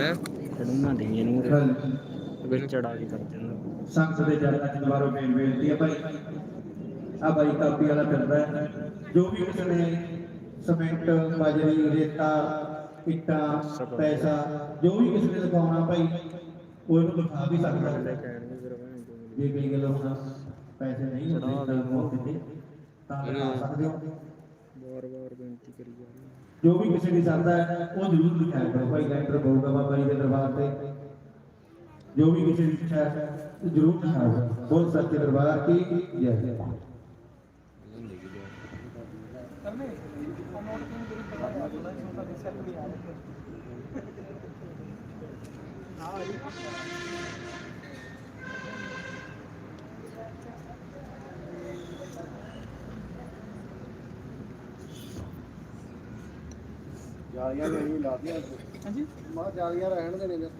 हैं करूँगा देंगे नहीं फिर चढ़ा के कर देना संघ से ज़्यादा दीवारों में बेनती है भाई अब भाई काफ़ी वाला चल रहा है जो भी उसने सीमेंट बाजरी रेता इट्टा पैसा जो भी किसी ने लगाना भाई वो इनको दिखा भी सकता है ये कई गल अपना पैसे नहीं होते मौके पे ताकि आ सकते हो बार बार बेनती करिए ਜਾ ਰਹੀ ਜੋ ਵੀ ਕਿਸੇ ਦੀ ਸਰਦਾ ਹੈ ਉਹ ਜ਼ਰੂਰ ਲਿਖਾਇਆ ਕਰੋ ਭਾਈ ਲੈਂਟਰ ਪਊਗਾ ਬਾਬਾ ਜੀ ਦੇ ਦਰਬਾਰ ਤੇ ਜੋ ਵੀ ਕਿਸੇ ਦੀ ਇੱਛਾ ਹੈ ਉਹ ਜ਼ਰੂਰ ਲਿਖਾਓ ਬੋਲ ਸੱਚੇ ਦਰਬਾਰ ਕੀ ਜੈ ਜਾਲੀਆਂ ਨਹੀਂ ਲਾਦੀਆਂ ਹਾਂਜੀ। ਮਾ ਜਾਲੀਆਂ ਰਹਿਣ ਦੇ ਨੇ।